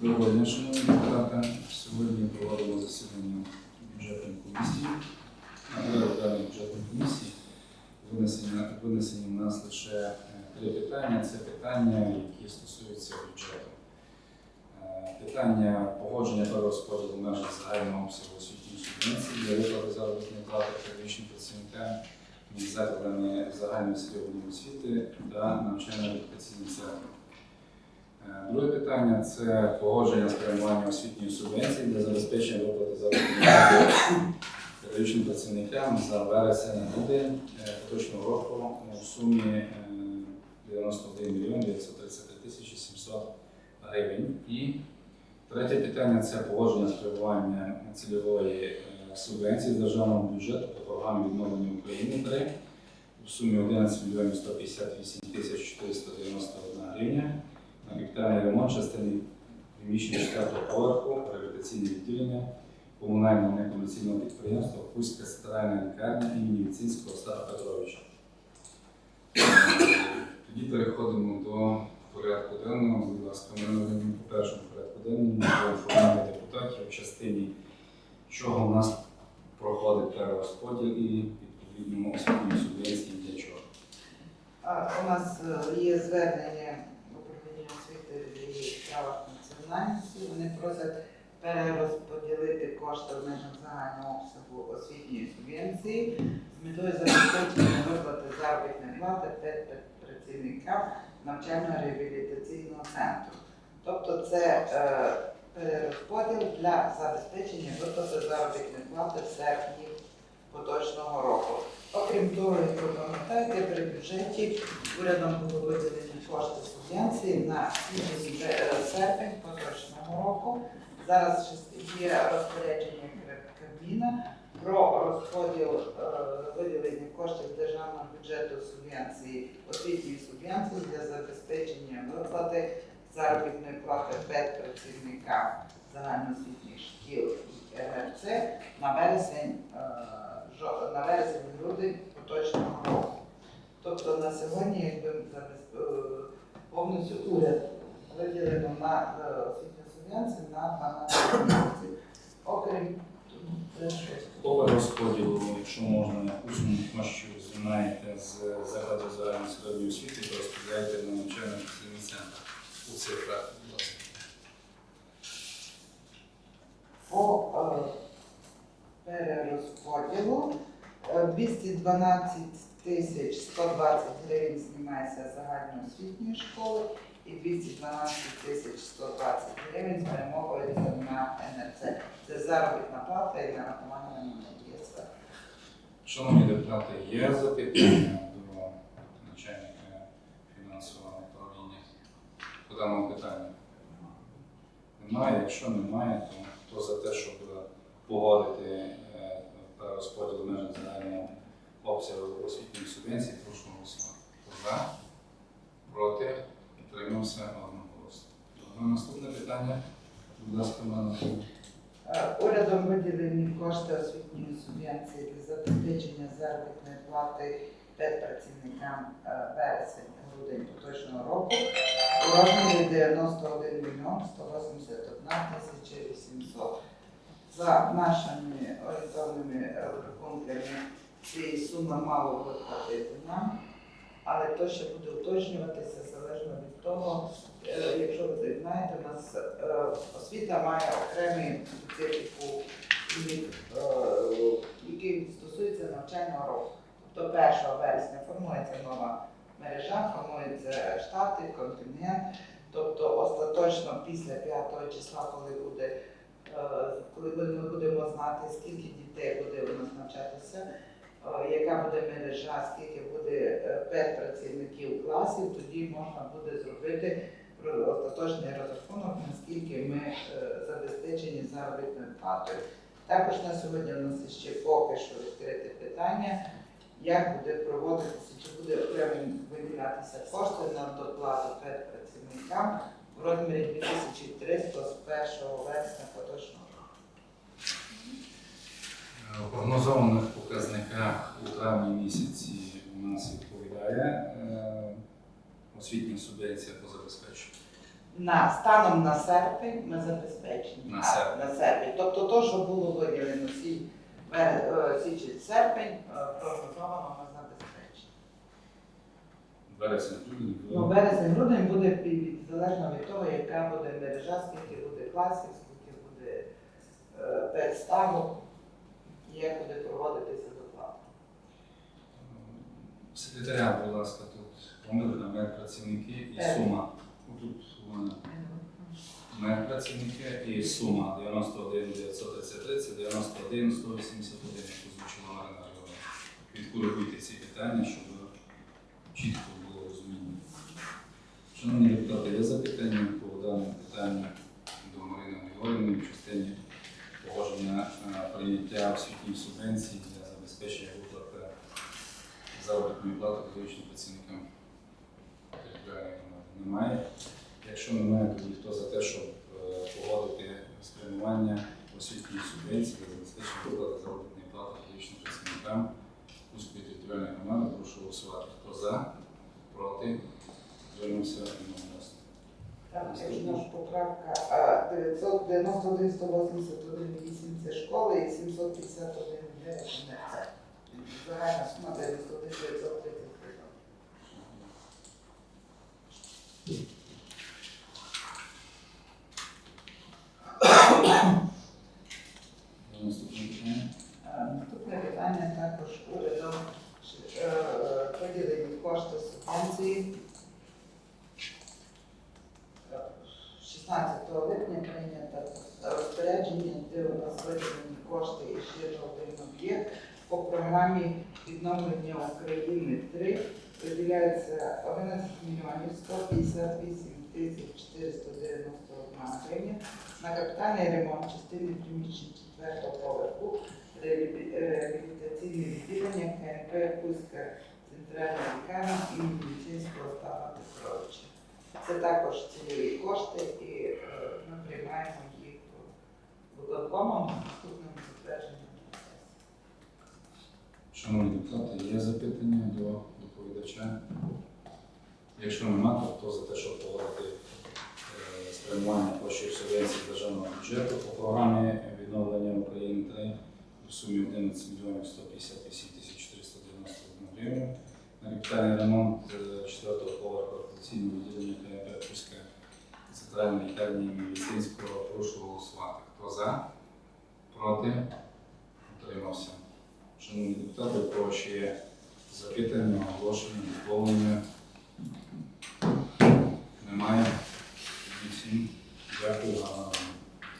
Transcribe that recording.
Доброго дня, шановні депутати. Сьогодні проводимо засідання бюджетної комісії. На денний бюджетної комісії винесені, винесені в нас лише е, три питання. Це питання, які стосуються бюджету. Е, Питання погодження та розподілу меж загального обсягу освітньої субвенції для виплати заробітної плати педагогічним працівникам між закладами загальної середньої освіти та навчально-репутаційним центром. Е, Друге питання це погодження спрямування освітньої субвенції для забезпечення виплати заробітної педагогічним працівникам за вересень-грудень е, поточного року у сумі е, 91 мільйон 933 тисячі 700 гривень. І третє питання це погодження спрямування цільової е, субвенції з державного бюджету по програмі відновлення України 3 у сумі 11 мільйонів 158 тисяч 491 гривня капітальний ремонт частини приміщення четвертого поверху, реабілітаційне відділення комунального некомерційного підприємства Кузька центральна лікарня імені Віцинського Остапа Петровича. Тоді переходимо до порядку денного. Будь ласка, ми надаємо по першому порядку денному про інформування депутатів в частині, чого у нас проходить перерозподіл і відповідно освітньої субвенції для чого. У нас е, є звернення і національності. Вони просять перерозподілити кошти в межах загального обсягу освітньої субвенції з метою забезпечення виплати заробітної плати працівникам навчально-реабілітаційного центру. Тобто це е, перерозподіл для забезпечення виплати заробітної плати в серпні поточного року. Окрім того, як ви пам'ятаєте, при бюджеті урядом було виділені кошти субвенції на е, серпень поточного року. Зараз є розпорядження Каб- Кабміна про розподіл е, виділення коштів державного бюджету субвенції, освітньої субвенції для забезпечення виплати заробітної плати педпрацівникам загальноосвітніх шкіл і РРЦ на вересень, е, на вересень грудень поточного року. Тобто на сьогодні якби е, повністю уряд виділено на е, освітню субвенцію на 12 місяців. Окрім що? Розподілу, якщо можна, яку суму коштів знаєте з закладу загальної середньої освіти, то розподіляйте на навчальний центр у цифрах, будь ласка. По е, перерозподілу е, 212 тисяч 120 гривень знімається загальноосвітньої школи і 212 тисяч 120 гривень спрямовується на НРЦ. Це заробітна плата і нарахування на ЄСВ. Шановні депутати, є запитання до начальника фінансового управління по даному питанню? Немає. Якщо немає, то хто за те, щоб погодити е, перерозподіл в межах загального обсягу освітньої субвенції, прошу голосувати. За, проти, утримався одноголосно. Наступне питання. Будь ласка, мене. Урядом виділені кошти освітньої субвенції для забезпечення заробітної плати педпрацівникам е, вересень-грудень поточного року у розмірі 91 мільйон 181 тисяча 800. За нашими орієнтовними розрахунками цієї суми мало виплатити нам, але то ще буде уточнюватися залежно від того, Е, якщо ви знаєте, у нас е, освіта має окремий специфіку, е, який стосується навчального року. Тобто 1 вересня формується нова мережа, формуються штати, контингент. Тобто остаточно після 5 числа, коли буде, коли ми будемо знати, скільки дітей буде у нас навчатися, яка буде мережа, скільки буде е, педпрацівників класів, тоді можна буде зробити остаточний розрахунок, наскільки ми е, забезпечені заробітною платою. Також на сьогодні у нас ще поки що відкрите питання, як буде проводитися, чи буде окремо виділятися кошти на доплату педпрацівникам в розмірі 2300 з 1 вересня поточного року. У На станом на серпень ми забезпечені. На А, серпень. на серпень. Тобто то, що було виділено е, січень, серпень, е, прогнозовано ми забезпечені. Вересень, грудень, Ну, вересень, грудень буде пі- залежно від того, яка буде мережа, скільки буде класів, скільки буде е, і як буде проводитися доплата. Секретаря, будь ласка, тут помилка медпрацівники і сума. Тут у мене медпрацівники і сума 91 933, це 91 181, яку озвучила Марина Григорівна. Відкоригуйте ці питання, щоб чітко було розуміння. Шановні депутати, є запитання по даному питанню до Марини Григорівни в частині погодження е, прийняття освітньої субвенції для забезпечення виплати заробітної плати педагогічним працівникам територіальної громади. Немає. Якщо немає, тоді хто за те, щоб е, погодити спрямування освітньої субвенції для забезпечення виплати плати педагогічним працівникам Кузької територіальної громади, прошу голосувати. Хто за, проти, одноголосно. Так, якщо ж поправка а, 991, 181, 8 це школи і 751 9 це. Загальна сума 91, 933. Наступне питання. Е, Наступне питання також урядом е, виділені кошти субвенції. Е, 16 липня прийнято розпорядження, де у нас виділені кошти і ще один об'єкт по програмі відновлення України 3 виділяється 11 мільйонів 158 тисяч 491 гривня на капітальний ремонт частини приміщень четвертого поверху реабілітаційне відділення КНП Кузька центральна лікарня імені Вінницького Става Петровича. Це також цільові кошти і е, ми приймаємо їх наступним затвердженням. Шановні депутати, є запитання до доповідача? Якщо нема, то хто за те, щоб погодити е, спрямування коштів субвенції державного бюджету по програмі відновлення України 3 у сумі 11 мільйонів 158 тисяч 491 гривень на капітальний ремонт е, четвертого поверху операційного відділення КНП Пуська центральної лікарні медицинського прошу голосувати. Хто за? Проти? Утримався. Шановні депутати, кого ще є запитання, оголошення, доповнення? Немає. Дякую.